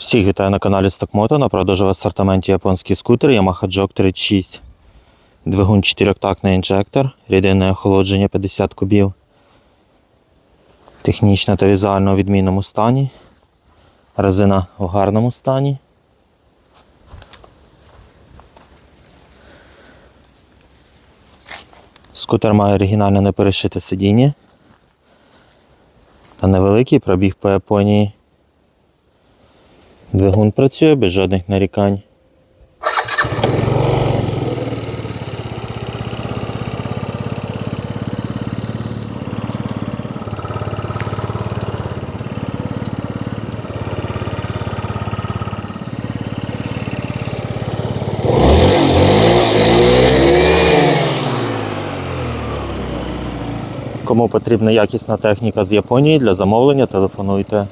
Всіх вітаю на каналі Стокмото. На продажу в асортименті японський скутер Yamaha Jog 36. Двигун 4-тактний інжектор, рідинне охолодження 50 кубів. Технічно та візуально у відмінному стані. Резина в гарному стані. Скутер має оригінальне неперешите сидіння та невеликий пробіг по Японії. Двигун працює без жодних нарікань. Кому потрібна якісна техніка з Японії для замовлення, телефонуйте